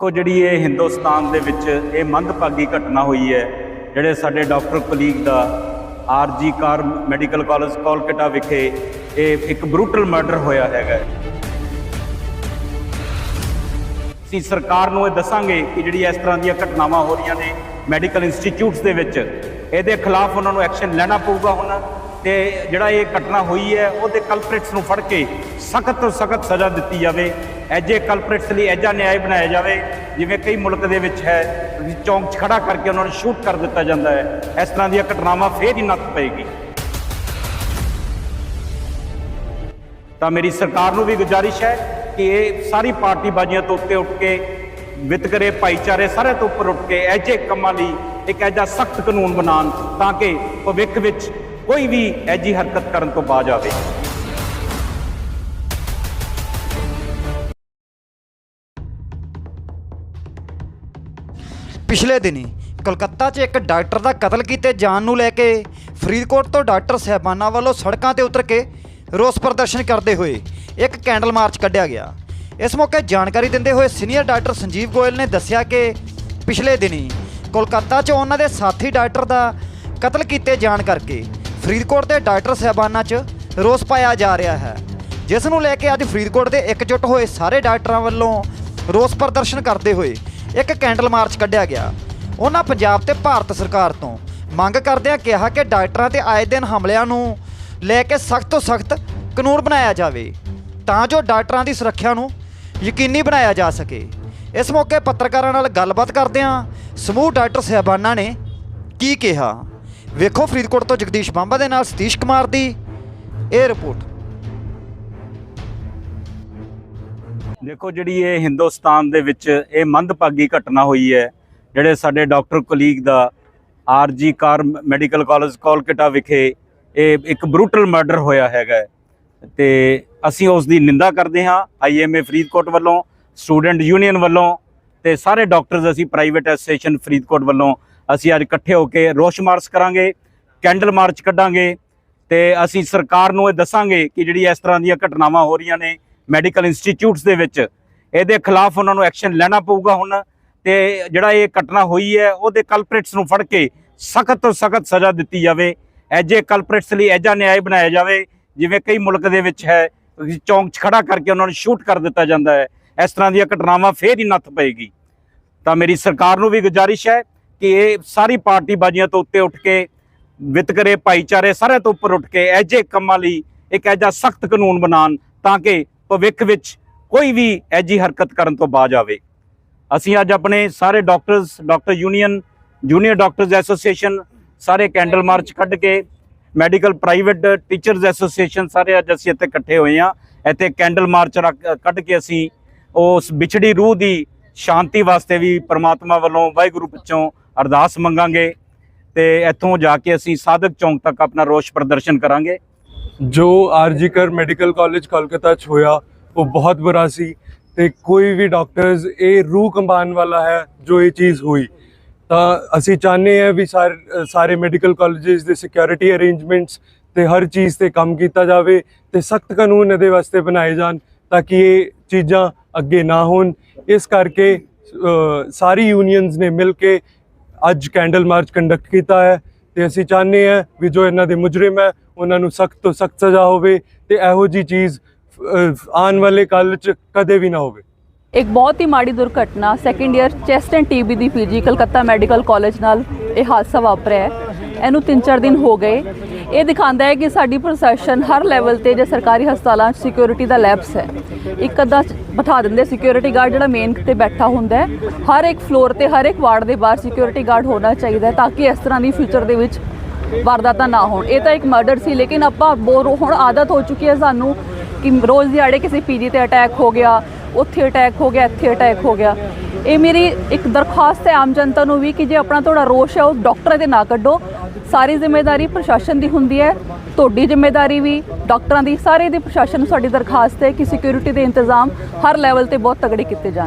ਦੇਖੋ ਜਿਹੜੀ ਇਹ ਹਿੰਦੁਸਤਾਨ ਦੇ ਵਿੱਚ ਇਹ ਮੰਦਭਾਗੀ ਘਟਨਾ ਹੋਈ ਹੈ, ਜਿਹੜੇ ਸਾਡੇ ਡਾਕਟਰ ਕੁਲੀਗ ਦਾ ਆਰਜੀ ਕਾਰ ਮੈਡੀਕਲ ਕਾਲਜ ਕੋਲਕਾਤਾ ਵਿਖੇ ਇਹ ਇੱਕ ਬਰੂਟਲ ਮਰਡਰ ਹੋਇਆ ਹੈਗਾ ਅਸੀਂ ਸਰਕਾਰ ਨੂੰ ਇਹ ਦੱਸਾਂਗੇ ਕਿ ਜਿਹੜੀ ਇਸ ਤਰ੍ਹਾਂ ਦੀਆਂ ਘਟਨਾਵਾਂ ਹੋ ਰਹੀਆਂ ਨੇ ਮੈਡੀਕਲ ਇੰਸਟੀਚਿਊਟਸ ਦੇ ਵਿੱਚ, ਇਹਦੇ ਖਿਲਾਫ ਉਹਨਾਂ ਨੂੰ ਐਕਸ਼ਨ ਲੈਣਾ ਪਊਗਾ ਹੁਣ। ਤੇ ਜਿਹੜਾ ਇਹ ਘਟਨਾ ਹੋਈ ਹੈ, ਉਹਦੇ ਕਲਪ੍ਰਿਟਸ ਨੂੰ ਫੜ ਕੇ ਸਖਤ ਤੋਂ ਸਖਤ ਸਜ਼ਾ ਦਿੱਤੀ ਜਾਵੇ। ਐਜੇ ਕਲਪ੍ਰਿਟਸ ਲਈ ਐਜਾ ਨਿਆਂ ਬਣਾਇਆ ਜਾਵੇ, ਜਿਵੇਂ ਕਈ ਮੁਲਕ ਦੇ ਵਿੱਚ ਹੈ ਚੌਂਕ 'ਚ ਖੜਾ ਕਰਕੇ ਉਹਨਾਂ ਨੂੰ ਸ਼ੂਟ ਕਰ ਦਿੱਤਾ ਜਾਂਦਾ ਹੈ। ਇਸ ਤਰ੍ਹਾਂ ਦੀਆਂ ਘਟਨਾਵਾਂ ਫੇਰ ਹੀ ਨੱਥ ਪਏਗੀ। ਤਾਂ ਮੇਰੀ ਸਰਕਾਰ ਨੂੰ ਵੀ ਗੁਜ਼ਾਰਿਸ਼ ਹੈ ਕਿ ਇਹ ਸਾਰੀ ਪਾਰਟੀ ਬਾਜ਼ੀਆਂ ਤੋਂ ਉੱਤੇ ਉੱਠ ਕੇ ਵਿਤਕਰੇ ਭਾਈਚਾਰੇ ਸਾਰੇ ਤੋਂ ਉੱਪਰ ਉੱਠ ਕੇ ਐਜੇ ਕੰਮਾਂ ਲਈ ਇੱਕ ਐਜਾ ਸਖਤ ਕਾਨੂੰਨ ਬਣਾਉਣ, ਤਾਂ ਕਿ ਭਵਿੱਖ ਵਿੱਚ ਕੋਈ ਵੀ ਐਜੀ ਹਰਕਤ ਕਰਨ ਤੋਂ ਬਾਜ ਆਵੇ। ਪਿਛਲੇ ਦਿਨੀ ਕਲਕੱਤਾ 'ਚ ਇੱਕ ਡਾਕਟਰ ਦਾ ਕਤਲ ਕੀਤੇ ਜਾਣ ਨੂੰ ਲੈ ਕੇ ਫਰੀਦਕੋਟ ਤੋਂ ਡਾਕਟਰ ਸਹਿਬਾਨਾਂ ਵੱਲੋਂ ਸੜਕਾਂ ਤੇ ਉਤਰ ਕੇ ਰੋਸ ਪ੍ਰਦਰਸ਼ਨ ਕਰਦੇ ਹੋਏ ਇੱਕ ਕੈਂਡਲ ਮਾਰਚ ਕੱਢਿਆ ਗਿਆ। ਇਸ ਮੌਕੇ ਜਾਣਕਾਰੀ ਦਿੰਦੇ ਹੋਏ ਸੀਨੀਅਰ ਡਾਕਟਰ ਸੰਜੀਵ ਗੋਇਲ ਨੇ ਦੱਸਿਆ ਕਿ ਪਿਛਲੇ ਦਿਨੀ ਕੋਲਕਾਤਾ 'ਚ ਉਹਨਾਂ ਦੇ ਸਾਥੀ ਡਾਕਟਰ ਦਾ ਕਤਲ ਕੀਤੇ ਜਾਣ ਕਰਕੇ ਫਰੀਦਕੋਟ ਦੇ ਡਾਕਟਰ ਸਹਿਬਾਨਾਂ 'ਚ ਰੋਸ ਪਾਇਆ ਜਾ ਰਿਹਾ ਹੈ, ਜਿਸ ਨੂੰ ਲੈ ਕੇ ਅੱਜ ਫਰੀਦਕੋਟ ਦੇ ਇਕਜੁੱਟ ਹੋਏ ਸਾਰੇ ਡਾਕਟਰਾਂ ਵੱਲੋਂ ਰੋਸ ਪ੍ਰਦਰਸ਼ਨ ਕਰਦੇ ਹੋਏ ਇੱਕ ਕੈਂਡਲ ਮਾਰਚ ਕੱਢਿਆ ਗਿਆ। ਉਹਨਾਂ ਪੰਜਾਬ ਤੇ ਭਾਰਤ ਸਰਕਾਰ ਤੋਂ ਮੰਗ ਕਰਦਿਆਂ ਕਿਹਾ ਕਿ ਡਾਕਟਰਾਂ ਤੇ ਆਏ ਦਿਨ ਹਮਲਿਆਂ ਨੂੰ ਲੈ ਕੇ ਸਖਤ ਤੋਂ ਸਖਤ ਕਾਨੂੰਨ ਬਣਾਇਆ ਜਾਵੇ, ਤਾਂ ਜੋ ਡਾਕਟਰਾਂ ਦੀ ਸੁਰੱਖਿਆ ਨੂੰ ਯਕੀਨੀ ਬਣਾਇਆ ਜਾ ਸਕੇ। ਇਸ ਮੌਕੇ ਪੱਤਰਕਾਰਾਂ ਨਾਲ ਗੱਲਬਾਤ ਕਰਦਿਆਂ ਸਮੂਹ ਡਾਕਟਰ ਸਹਿਬਾਨਾਂ ਨੇ ਕੀ ਕਿਹਾ? ਵੇਖੋ ਫਰੀਦਕੋਟ ਤੋਂ ਜਗਦੀਸ਼ ਬਾਂਬਾ ਦੇ ਨਾਲ ਸਤੀਸ਼ ਕੁਮਾਰ ਦੀ ਇਹ ਰਿਪੋਰਟ ਦੇਖੋ ਜਿਹੜੀ ਇਹ ਹਿੰਦੁਸਤਾਨ ਦੇ ਵਿੱਚ ਇਹ ਮੰਦਭਾਗੀ ਘਟਨਾ ਹੋਈ ਹੈ, ਜਿਹੜੇ ਸਾਡੇ ਡਾਕਟਰ ਕੁਲੀਗ ਦਾ ਆਰਜੀ ਕਾਰ ਮੈਡੀਕਲ ਕਾਲਜ ਕੋਲਕਾਤਾ ਵਿਖੇ ਇਹ ਇੱਕ ਬਰੂਟਲ ਮਰਡਰ ਹੋਇਆ ਹੈਗਾ ਹੈ। ਤੇ ਅਸੀਂ ਉਸ ਦੀ ਨਿੰਦਾ ਕਰਦੇ ਹਾਂ ਆਈਐਮਏ ਫਰੀਦਕੋਟ ਵੱਲੋਂ, ਸਟੂਡੈਂਟ ਯੂਨੀਅਨ ਵੱਲੋਂ ਤੇ ਸਾਰੇ ਡਾਕਟਰਸ, ਅਸੀਂ ਪ੍ਰਾਈਵੇਟ ਐਸੋਸੀਏਸ਼ਨ ਫਰੀਦਕੋਟ ਵੱਲੋਂ ਅਸੀਂ ਅੱਜ ਇਕੱਠੇ ਹੋ ਕੇ ਰੋਸ਼ ਮਾਰਚ ਕਰਾਂਗੇ, ਕੈਂਡਲ ਮਾਰਚ ਕੱਢਾਂਗੇ ਤੇ ਅਸੀਂ ਸਰਕਾਰ ਨੂੰ ਇਹ ਦੱਸਾਂਗੇ ਕਿ ਜਿਹੜੀ ਇਸ ਤਰ੍ਹਾਂ ਦੀਆਂ ਘਟਨਾਵਾਂ ਹੋ ਰਹੀਆਂ ਨੇ ਮੈਡੀਕਲ ਇੰਸਟੀਚਿਊਟਸ ਦੇ ਵਿੱਚ, ਇਹਦੇ ਖਿਲਾਫ ਉਹਨਾਂ ਨੂੰ ਐਕਸ਼ਨ ਲੈਣਾ ਪਊਗਾ ਹੁਣ ਤੇ ਜਿਹੜਾ ਇਹ ਘਟਨਾ ਹੋਈ ਹੈ, ਉਹਦੇ ਕਲਪ੍ਰਿਟਸ ਨੂੰ ਫੜ ਕੇ ਸਖਤ ਤੋਂ ਸਖਤ ਸਜ਼ਾ ਦਿੱਤੀ ਜਾਵੇ, ਐਜੇ ਕਲਪ੍ਰਿਟਸ ਲਈ ਐਜਾ ਨਿਆਂ ਬਣਾਇਆ ਜਾਵੇ, ਜਿਵੇਂ ਕਈ ਮੁਲਕ ਦੇ ਵਿੱਚ ਹੈ, ਚੌਂਕ 'ਚ ਖੜਾ ਕਰਕੇ ਉਹਨਾਂ ਨੂੰ ਸ਼ੂਟ ਕਰ ਦਿੱਤਾ ਜਾਂਦਾ ਹੈ, ਇਸ ਤਰ੍ਹਾਂ ਦੀਆਂ ਘਟਨਾਵਾਂ ਫੇਰ ਹੀ ਨੱਥ ਪਏਗੀ। ਤਾਂ ਮੇਰੀ ਸਰਕਾਰ ਨੂੰ ਵੀ ਗੁਜ਼ਾਰਿਸ਼ ਹੈ ਕਿ ਇਹ ਸਾਰੀ ਪਾਰਟੀ ਬਾਜ਼ੀਆਂ ਤੋਂ ਉੱਤੇ ਉੱਠ ਕੇ, ਵਿਤਕਰੇ ਭਾਈਚਾਰੇ ਸਾਰੇ ਤੋਂ ਉੱਪਰ ਉੱਠ ਕੇ ਐਜੇ ਕੰਮਾਂ ਲਈ ਇੱਕ ਐਜਾ ਸਖਤ ਕਾਨੂੰਨ ਬਣਾਉਣ ਤਾਂ ਕਿ ਭਵਿੱਖ ਵਿੱਚ ਕੋਈ ਵੀ ਐਜੀ ਹਰਕਤ ਕਰਨ ਤੋਂ ਬਾਜ ਆਵੇ। ਅਸੀਂ ਅੱਜ ਆਪਣੇ ਸਾਰੇ doctors, doctor union, junior doctors association, ਸਾਰੇ ਕੈਂਡਲ ਮਾਰਚ ਕੱਢ ਕੇ, ਮੈਡੀਕਲ ਪ੍ਰਾਈਵੇਟ ਟੀਚਰਸ ਐਸੋਸੀਏਸ਼ਨ ਸਾਰੇ ਅੱਜ ਅਸੀਂ ਇੱਥੇ ਇਕੱਠੇ ਹੋਏ ਹਾਂ। ਇੱਥੇ ਕੈਂਡਲ ਮਾਰਚ ਰੱਖ- ਕੱਢ ਕੇ ਅਸੀਂ ਉਸ ਵਿਛੜੀ ਰੂਹ ਦੀ ਸ਼ਾਂਤੀ ਵਾਸਤੇ ਵੀ ਪ੍ਰਮਾਤਮਾ ਵੱਲੋਂ ਵਾਹਿਗੁਰੂ ਪਿੱਛੋਂ ਅਰਦਾਸ ਮੰਗਾਂਗੇ ਤੇ ਇੱਥੋਂ ਜਾ ਕੇ ਅਸੀਂ ਸਾਧਕ ਚੌਂਕ ਤੱਕ ਆਪਣਾ ਰੋਸ਼ ਪ੍ਰਦਰਸ਼ਨ ਕਰਾਂਗੇ। ਜੋ ਆਰਜੀਕਰ ਮੈਡੀਕਲ ਕਾਲਜ ਕੋਲਕਾਤਾ ਚ ਹੋਇਆ, ਉਹ ਬਹੁਤ ਬੁਰਾ ਸੀ ਤੇ ਕੋਈ ਵੀ ਡਾਕਟਰਸ, ਇਹ ਰੂਹ ਕੰਬਾਨ ਵਾਲਾ ਹੈ ਜੋ ਇਹ ਚੀਜ਼ ਹੋਈ। ਤਾਂ ਅਸੀਂ ਚਾਹੁੰਦੇ ਹਾਂ ਵੀ ਸਾਰੇ ਸਾਰੇ ਮੈਡੀਕਲ ਕਾਲਜਸ ਦੇ ਸਿਕਿਉਰਿਟੀ ਅਰੇਂਜਮੈਂਟਸ ਤੇ ਹਰ ਚੀਜ਼ ਤੇ ਕੰਮ ਕੀਤਾ ਜਾਵੇ ਤੇ ਸਖਤ ਕਾਨੂੰਨ ਇਹਦੇ ਵਾਸਤੇ ਬਣਾਏ ਜਾਣ ਤਾਂ ਕਿ ਇਹ ਚੀਜ਼ਾਂ ਅੱਗੇ ਨਾ ਹੋਣ। ਇਸ ਕਰਕੇ ਸਾਰੀ ਯੂਨੀਅਨਸ ਨੇ ਮਿਲ ਕੇ ਅੱਜ ਕੈਂਡਲ ਮਾਰਚ ਕੰਡਕਟ ਕੀਤਾ ਹੈ ਤੇ ਅਸੀਂ ਚਾਹੁੰਦੇ ਹਾਂ ਵੀ ਜੋ ਇਹਨਾਂ ਦੇ ਮੁਜਰਮ ਹੈ, ਉਹਨਾਂ ਨੂੰ ਸਖਤ ਤੋਂ ਸਖਤ ਸਜ਼ਾ ਹੋਵੇ ਤੇ ਇਹੋ ਜੀ ਚੀਜ਼ ਆਉਣ ਵਾਲੇ ਕੱਲ ਚ ਕਦੇ ਵੀ ਨਾ ਹੋਵੇ। ਇੱਕ ਬਹੁਤ ਹੀ ਮਾੜੀ ਦੁਰਘਟਨਾ second year chest and TB the PG Calcutta medical college ਨਾਲ ਇਹ ਹਾਦਸਾ ਵਾਪਰਿਆ ਹੈ। ਇਹਨੂੰ 3-4 ਦਿਨ ਹੋ ਗਏ। ਇਹ ਦਿਖਾਉਂਦਾ ਹੈ ਕਿ ਸਾਡੀ ਪ੍ਰਸ਼ਾਸਨ ਹਰ ਲੈਵਲ ਤੇ ਜੇ ਸਰਕਾਰੀ ਹਸਪਤਾਲਾਂ 'ਚ ਸਿਕਿਉਰਿਟੀ ਦਾ ਲੈਪਸ ਹੈ। ਇੱਕ ਅੱਧਾ ਬਿਠਾ ਦਿੰਦੇ ਸਿਕਿਉਰਿਟੀ ਗਾਰਡ ਜਿਹੜਾ ਮੇਨ ਤੇ ਬੈਠਾ ਹੁੰਦਾ ਹੈ। ਹਰ ਇੱਕ ਫਲੋਰ ਤੇ, ਹਰ ਇੱਕ ਵਾਰਡ ਦੇ ਬਾਹਰ ਸਿਕਿਉਰਿਟੀ ਗਾਰਡ ਹੋਣਾ ਚਾਹੀਦਾ ਤਾਂ ਕਿ ਇਸ ਤਰ੍ਹਾਂ ਦੀ ਫਿਊਚਰ ਦੇ ਵਿੱਚ ਵਾਰਦਾਤਾਂ ਨਾ ਹੋਣ। ਇਹ ਤਾਂ ਇੱਕ ਮਰਡਰ ਸੀ, ਲੇਕਿਨ ਆਪਾਂ ਬੋਰ ਹੁਣ ਆਦਤ ਹੋ ਚੁੱਕੀ ਹੈ ਸਾਨੂੰ ਕਿ ਰੋਜ਼ ਦਿਹਾੜੇ ਕਿਸੇ ਪੀਜੀ ਤੇ ਅਟੈਕ ਹੋ ਗਿਆ, ਉੱਥੇ ਅਟੈਕ ਹੋ ਗਿਆ, ਇੱਥੇ ਅਟੈਕ ਹੋ ਗਿਆ। ਇਹ ਮੇਰੀ ਇੱਕ ਦਰਖਾਸਤ ਹੈ ਆਮ ਜਨਤਾ ਨੂੰ ਵੀ ਕਿ ਜੇ ਆਪਣਾ ਤੁਹਾਡਾ ਰੋਸ਼ ਹੈ, ਉਹ ਡਾਕਟਰਾਂ ਦੇ ਨਾ ਕੱਢੋ। ਸਾਰੀ ਜ਼ਿੰਮੇਵਾਰੀ ਪ੍ਰਸ਼ਾਸਨ ਦੀ ਹੁੰਦੀ ਹੈ, ਤੁਹਾਡੀ ਜ਼ਿੰਮੇਵਾਰੀ ਵੀ, ਡਾਕਟਰਾਂ ਦੀ ਸਾਰੇ ਦੀ ਪ੍ਰਸ਼ਾਸਨ ਨੂੰ ਸਾਡੀ ਦਰਖਾਸਤ ਹੈ ਕਿ ਸਿਕਿਉਰਿਟੀ ਦੇ ਇੰਤਜ਼ਾਮ ਹਰ ਲੈਵਲ ਤੇ ਬਹੁਤ ਤਗੜੇ ਕੀਤੇ ਜਾਣ।